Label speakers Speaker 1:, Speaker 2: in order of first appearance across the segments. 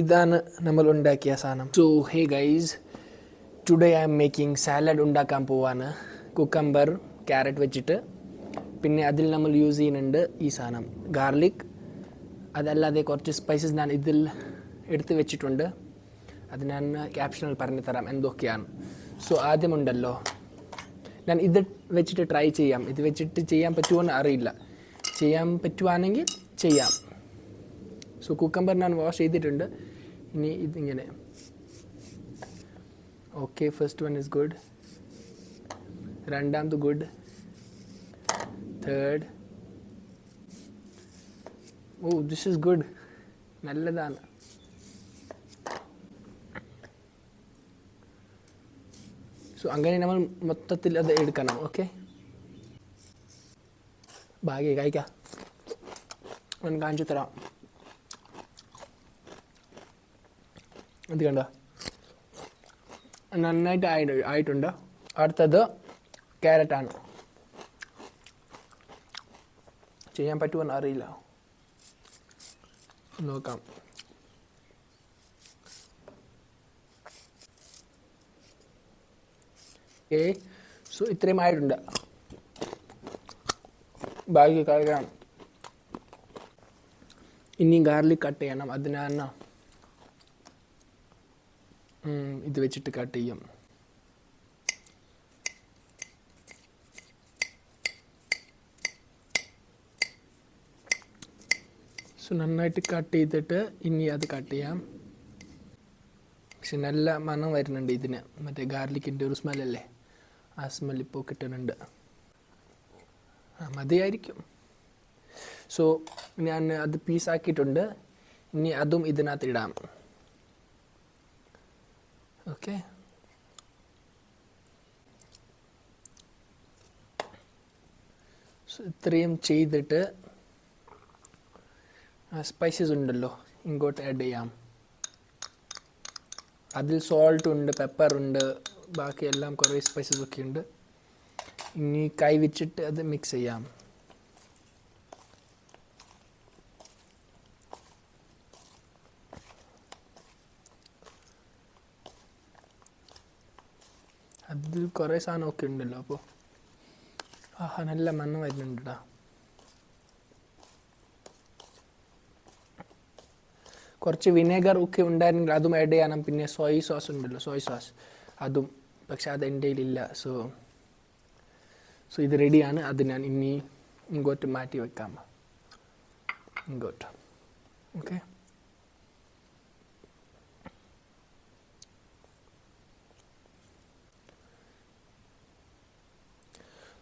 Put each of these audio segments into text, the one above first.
Speaker 1: ഇതാണ് നമ്മൾ ഉണ്ടാക്കിയ സാധനം. So hey guys today I am making salad ഉണ്ടാക്കാൻ പോവാണ്. കുക്കമ്പർ ക്യാരറ്റ് വെച്ചിട്ട്. പിന്നെ അതിൽ നമ്മൾ യൂസ് ചെയ്യുന്നുണ്ട് ഈ സാധനം. ഗാർലിക് അതല്ലാതെ കുറച്ച് സ്പൈസസ് ഞാൻ ഇതിൽ എടുത്ത് വെച്ചിട്ടുണ്ട്. അത് ഞാൻ ക്യാപ്ഷനിൽ പറഞ്ഞു തരാം എന്തൊക്കെയാണ്. സോ ആദ്യമുണ്ടല്ലോ. ഞാൻ ഇത് വെച്ചിട്ട് ട്രൈ ചെയ്യാം. ഇത് വെച്ചിട്ട് ചെയ്യാൻ പറ്റുമോ അറിയില്ല. ചെയ്യാൻ പറ്റുവാണെങ്കിൽ ചെയ്യാം. സോ കുക്കമ്പർ ഞാൻ വാഷ് ചെയ്തിട്ടുണ്ട്. ഇനി ഇതിങ്ങനെ. Okay first one is good രണ്ടാമത് good third oh this is good നല്ലതാണ്. സോ അങ്ങനെ നമ്മൾ മൊത്തത്തിൽ അത് എടുക്കണം ഓക്കെ ഭാഗ്യ കായ്ക്കാം ഞാൻ കാണിച്ചു തരാം. ഇത് കണ്ട? നന്നായിട്ട് ആയിട്ട് ആയിട്ടുണ്ട്. അടുത്തത് ക്യാരറ്റാണ്. ചെയ്യാൻ പറ്റുമെന്ന് അറിയില്ല. നോക്കാം. ഏ സോ ഇത്രയും ആയിട്ടുണ്ട്. ബാക്കി കഴിക്കണം ഇനി ഗാർലിക് കട്ട് ചെയ്യണം. അതിനാണ് ഇത് വെച്ചിട്ട് കട്ട് ചെയ്യും. സോ നന്നായിട്ട് കട്ട് ചെയ്തിട്ട് ഇനി അത് കട്ട് ചെയ്യാം. പക്ഷെ നല്ല മണം വരുന്നുണ്ട് ഇതിന്. മറ്റേ ഗാർലിക്കിന്റെ ഒരു സ്മെല്ലല്ലേ ആ സ്മെൽ ഇപ്പോൾ കിട്ടുന്നുണ്ട്. ആ മതിയായിരിക്കും. സോ ഞാൻ അത് പീസാക്കിയിട്ടുണ്ട് ഇനി അതും ഇതിനകത്ത് ഇടാം. ഓക്കെ സോ ഇത്രയും ചെയ്തിട്ട് സ്പൈസസ് ഉണ്ടല്ലോ ഇങ്ങോട്ട് ആഡ് ചെയ്യാം. അതിൽ സോൾട്ട് ഉണ്ട് പെപ്പർ ഉണ്ട് ബാക്കി എല്ലാം കുറേ സ്പൈസസ് ഒക്കെ ഉണ്ട്. ഇനി കൈ വെച്ചിട്ട് അത് മിക്സ് ചെയ്യാം. അതിൽ കുറേ സാധനമൊക്കെ ഉണ്ടല്ലോ അപ്പോൾ ആഹാ നല്ല മണ്ണ് വരുന്നുണ്ട് കുറച്ച് വിനേഗർ ഒക്കെ ഉണ്ടായിരുന്നെങ്കിൽ അതും ആഡ് ചെയ്യണം പിന്നെ സോയ് സോസ് ഉണ്ടല്ലോ സോയ് സോസ് അതും പക്ഷെ അത് എന്റെ കയ്യിലില്ല സോ സോ ഇത് റെഡിയാണ് അത് ഞാൻ ഇനി ഇങ്ങോട്ട് മാറ്റി വെക്കാം. ഇങ്ങോട്ട്. ഓക്കെ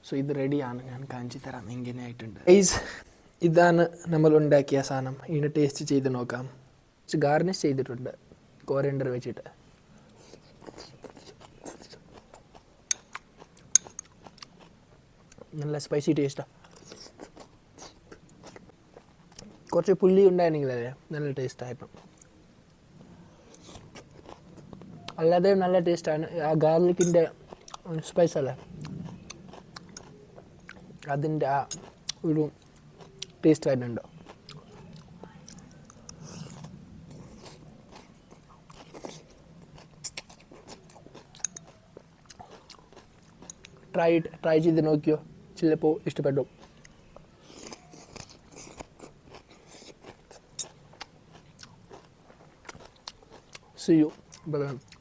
Speaker 1: സോ ഇത് റെഡിയാണ് ഞാൻ കാഞ്ചി തരാം. എങ്ങനെയായിട്ടുണ്ട് ഐസ് ഇതാണ് നമ്മൾ ഉണ്ടാക്കിയ സാധനം. ഇതിന് ടേസ്റ്റ് ചെയ്ത് നോക്കാം. ഗാർണിഷ് ചെയ്തിട്ടുണ്ട്. കോരണ്ടർ വെച്ചിട്ട്. നല്ല സ്പൈസി ടേസ്റ്റാണ് കുറച്ച് പുല്ലി ഉണ്ടായിരുന്നെങ്കിൽ അല്ലേ? നല്ല ടേസ്റ്റായിരുന്നു അല്ലാതെ നല്ല ടേസ്റ്റാണ് ആ ഗാർലിക്കിന്റെ സ്പൈസ് അല്ലേ? അതിന്റെ ആ ഒരു ടേസ്റ്റ് വരുന്നുണ്ട് ട്രൈ ട്രൈ ചെയ്ത് നോക്കിയോ ചിലപ്പോൾ ഇഷ്ടപ്പെട്ടു See you. Bye.